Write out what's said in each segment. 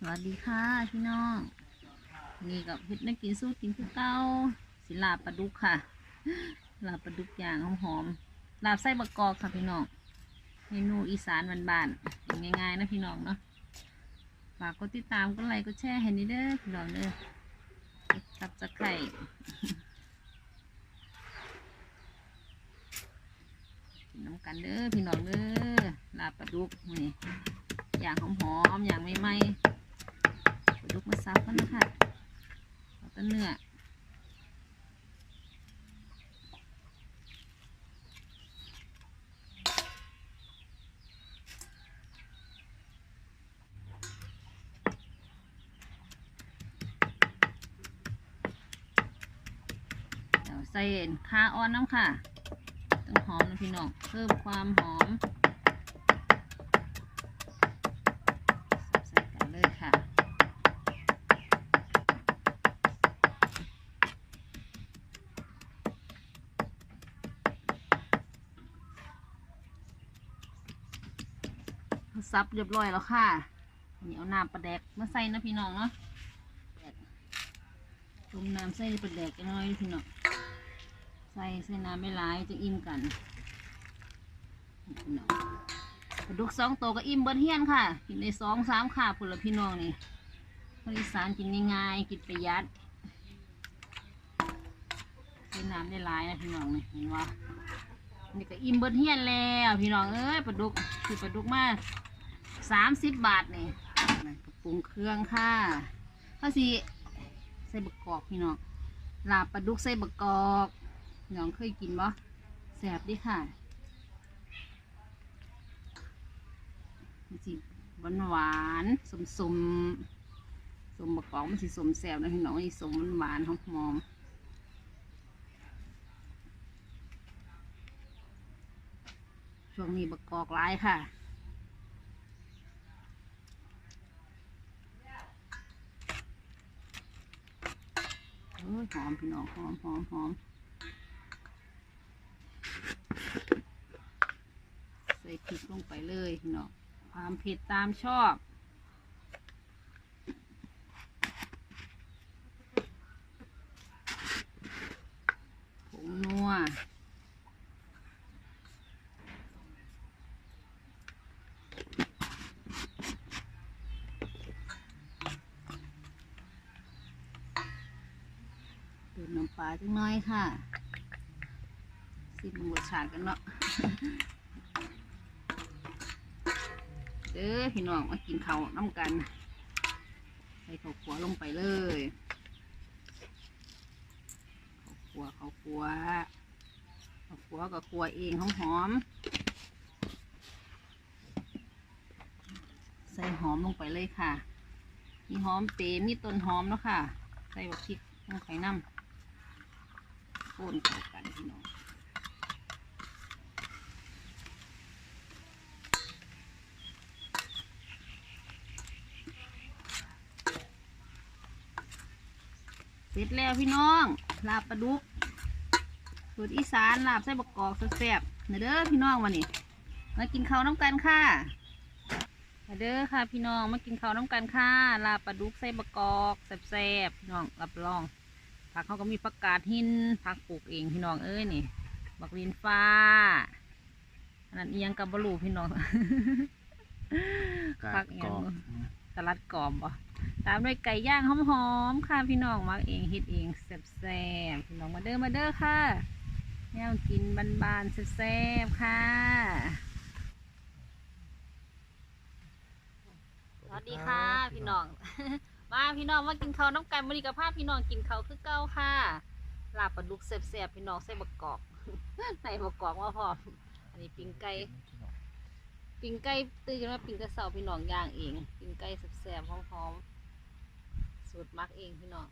สวัสดีค่ะพี่น้องนี่กับเฮ็ดนักกินสู้กินคือเก้าสิลาปลาดุกค่ะลาบปลาดุกอย่างหอมๆลาบไส้บะกอกค่ะพี่น้องเมนูอีสานบ้านๆกินง่ายๆนะพี่น้องเนาะฝากกดติดตามกดไลค์กดแชร์ให้นี่เด้อพี่น้องเด้อตับจะไข่น้ำกันเด้อพี่น้องเด้อลาบปลาดุกนี่อย่างหอมๆอย่างไม่ไหม้ ลุกมาซับกันนะคะเอาต้นเนื้อเดี๋ยวใส่ข้าอ่อนน้ำค่ะ ต้องหอมนะพี่น้อง เพิ่มความหอม ใส่กันเลยค่ะ ซับเรียบร้อยแล้วค่ะนี่เอาน้ำปลาแดกมาใส่นะพี่น้องเนาะต้มน้ำใส่ปลาแดกกันหน่อยพี่น้อง ใส่ใส่น้ำไม่ร้ายจะอิ่มกันพี่น้องปลาดุกสองตัวก็อิ่มเบิ้เฮียนค่ะ กินในสองสามขาผลละพี่น้องนี่คนอีสานกินง่ายๆ กินประหยัดใช้น้ำได้หลายนะพี่น้องนี่เห็นว่านี่ก็อิ่มเบิ้เฮียนแล้วพี่น้องเอ้ยปลาดุกคือปลาดุกมาก สามสิบบาทนี่กระปรุงเครื่องค่ะข้าวสีใส่บกกอกพี่น้องลาบปลาดุกใส่บกกอกน้องเคยกินบ่แซบดิค่ะมันสิหวานหวานสมสมสมบะกอกมันสิสมแซ่บนะพี่น้องนี่สมหวานๆหอมหอมๆช่วงนี้บะกอกร้ายค่ะ โอ้ย หอมพี่น้องหอมหอมหอมใส่พริกลงไปเลยพี่น้องความเผ็ดตามชอบ ผงนัว เติมน้ำปลาจังน้อยค่ะสิบรสชาติกันเนาะเด้อพี่น้องมากินข้าวน้ำกัน ใส่ข้าวขัวลงไปเลยข้าวขัวข้าวขัวข้าวขัวกับขัวเองหอมหอม ใส่หอมลงไปเลยค่ะ มีหอมเปรย์มีต้นหอมเนาะค่ะ ใส่บักพริกลงไปน้ำ คนเข้ากันพี่น้องเสร็จแล้วพี่น้อง ลาบปลาดุกสูตรอีสานลาบไส้บกกอกแซ่บๆนะเด้อพี่น้องวันนี้มากินข้าวน้ำกันค่ะมาเด้อค่ะพี่น้องมากินข้าวน้ำกันค่ะลาบปลาดุกไส้บกกอกแซ่บๆพี่น้องรับรอง ผักเขาก็มีผักกาดหินผักปลูกเองพี่น้องเอ้ยนี่ บักลินฟ้าอันนั้นอิหยังกับบลูพี่น้องผักอิหยังสลัดกรอบบ่ตามด้วยไก่ย่างหอมๆค่ะพี่น้องมักเองเฮ็ดเองแซ่บๆพี่น้องมาเด้อมาเด้อค่ะแนวกินบานๆแซ่บๆค่ะสวัสดีค่ะพี่น้อง มาพี่น้องมากินข้าวน้ำกันมื้อนี้กับพาพี่น้องกินข้าวคือเก่าค่ะลาบปลาดุกแซ่บๆพี่น้องใส่บะกอกใส่บะกอกมาพร้อมอันนี้ปิ้งไก่ปิ้งไก่ตื่นกันมาปิ้งแต่เสาพี่น้องย่างเองปิ้งไก่แซ่บๆหอมๆสูตรมักเองพี่น้อง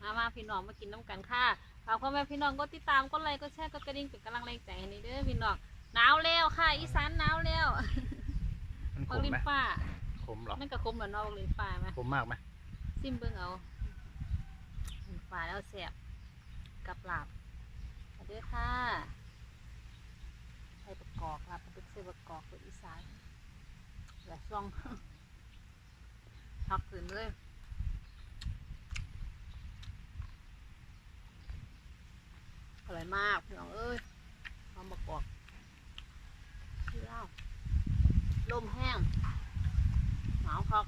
มามาพี่น้องมากินน้ำกันค่ะฝากพ่อแม่พี่น้องก็ติดตามก็ไลค์ก็แชร์ก็กระดิ่งเป็นกำลังแรงใจให้นี่เด้อพี่น้องหนาวแล้วค่ะ อีสานหนาวแล้วมันขบักมลิไหมนฟ้า ขมเหรอนั่นก็คมเหมือนนอกบักลินฟ้าไหมขมมากไหมซิมเบิ้งเอาบักลินฟ้าแล้วแซ่บกับลาบมาเด้อค่ะใส่ประกอบลาบประดุกใส่ประกอบคนอีสานแบบซองพักขึ้นเลยอร่อยมากพี่น้องเอ้ยหอมบักกอกที่เล่าลมแห้ง หนาวครับ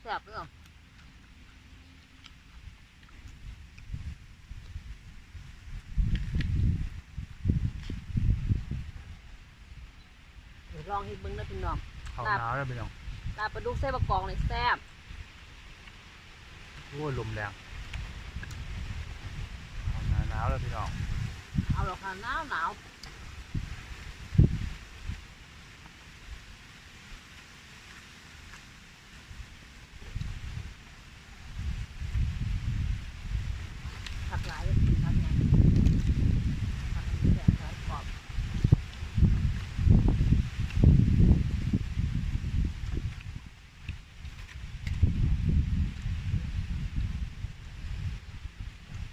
แซ่บเลยเหรอเดี๋ยวลองให้เบิ้งนะพี่น้อง เขาหนาวแล้วพี่น้อง ลาบปลาดุกใส่บะกองเลยแซ่บโอ้ยลมแรงเขาหนาวหนาวแล้วพี่น้อง เอาหรอกค่ะหนาวหนาวผักหลายเลยกินผักไงผักอันนี้แซ่บผักกรอบ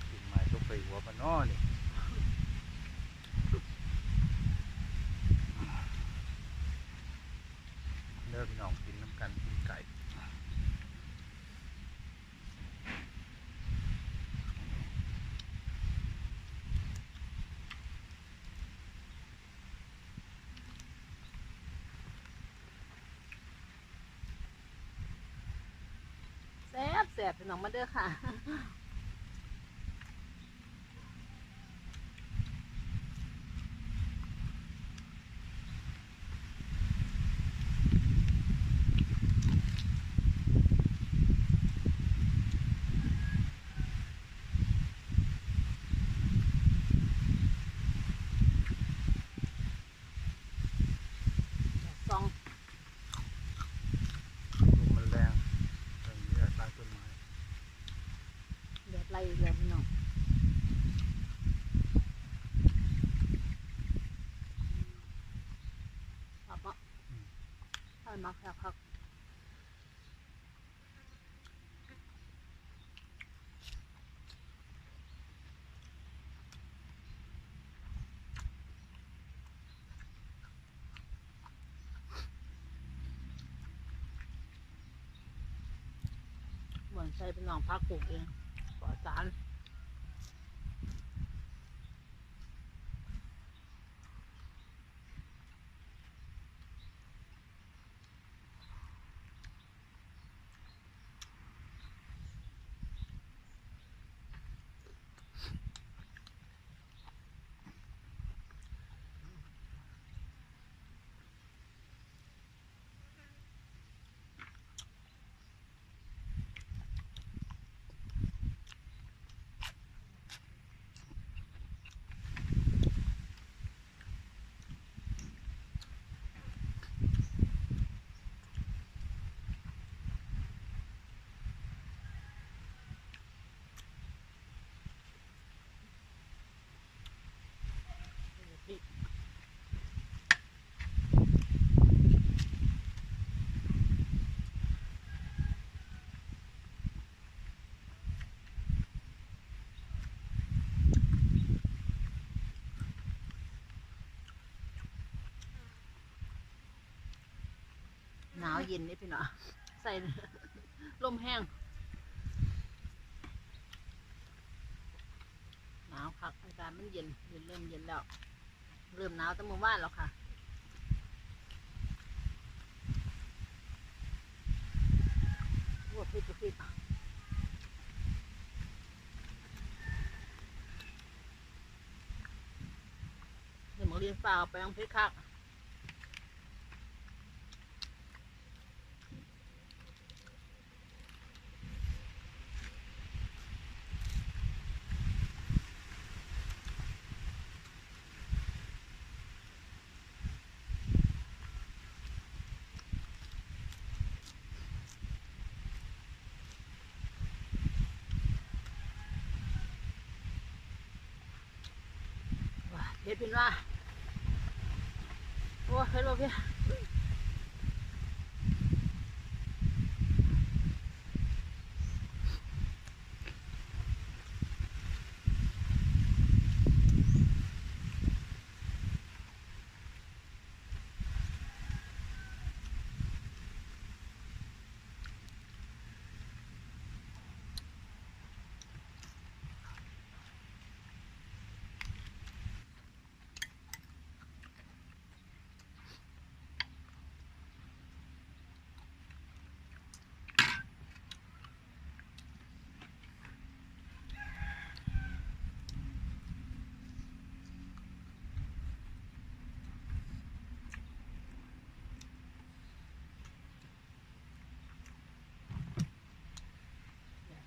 กินไม้ตกไป หัวมันน้อนี่เลิกพี่น้องกินน้ำกันกินไก่แซ่บแซ่บพี่น้องมาเด้อค่ะ ซอง ลมมันแรงอย่างนี้ใต้ต้นไม้ เดือดไหลเลยพี่น้องครับเนาะ ให้มักแซ่บครับเหมือนใช้เป็นหนองพักปลูกเองปลอดสารหนาวเย็นนี่พี่น้อใส่ลมแห้งหนาวคักอากาศมันเย็นเย็นเริ่มเย็นแล้ว เริ่มหนาวตั้งเมื่อวานแล้วค่ะโอ้พิษพิษเดี๋ยวมาเรียนฝ่าเอาไปอังเพชรคักว้า เพชรเป็นว่าโอ้ยเพชรว่าพี่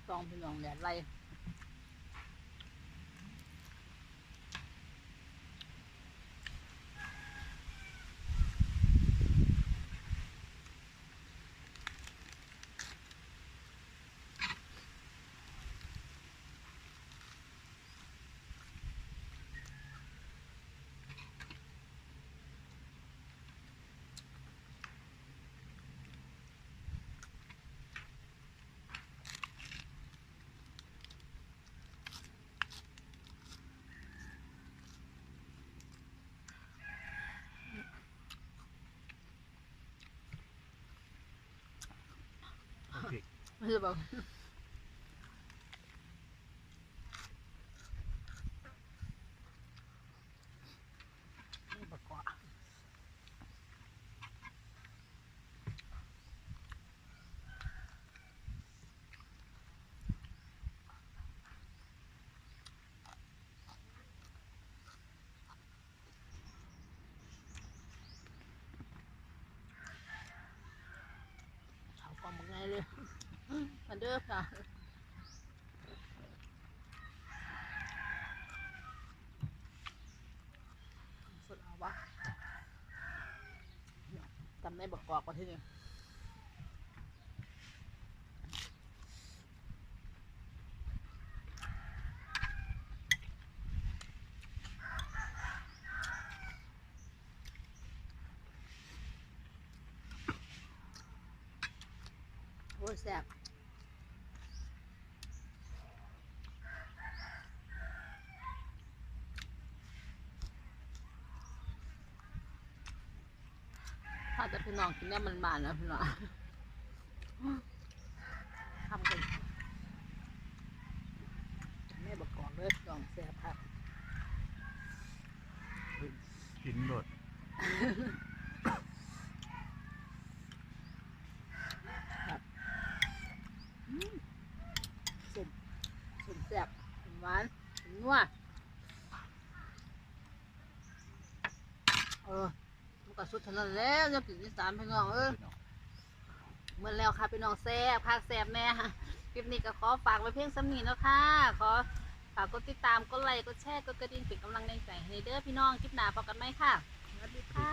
ต องพี่น้องแดดไล่ ไม่ใช่แบบนี่บักกว่าเขาความบักไงเลย มาเด้อค่ะสุดเอาวะจำได้บอกกอกว่าที่นี่าจะพี่น้องกินเนี่ยมันบานนะพี่น้องทำกันแม่บอกกอกเลยพี่น้องแซ่บครับกินหมดอืมสมสมแซ่บสมหวานสมนัวเออมัน ก็สุดทันแล้วจะกินที่สามพี่น้องเออเมื่อแล้วค่ะพี่น้องแซ่บภาคแซ่บแม่คลิปนี้ก็ขอฝากไว้เพียงสำนีแล้วค่ะ ขอฝากกดติดตามกดไลค์กดแชร์กดกระดิ่งเป็นกำลังแรงใจให้เด้อพี่น้องคลิปหน้าพบกันไหมค่ะสวัสดีค่ะ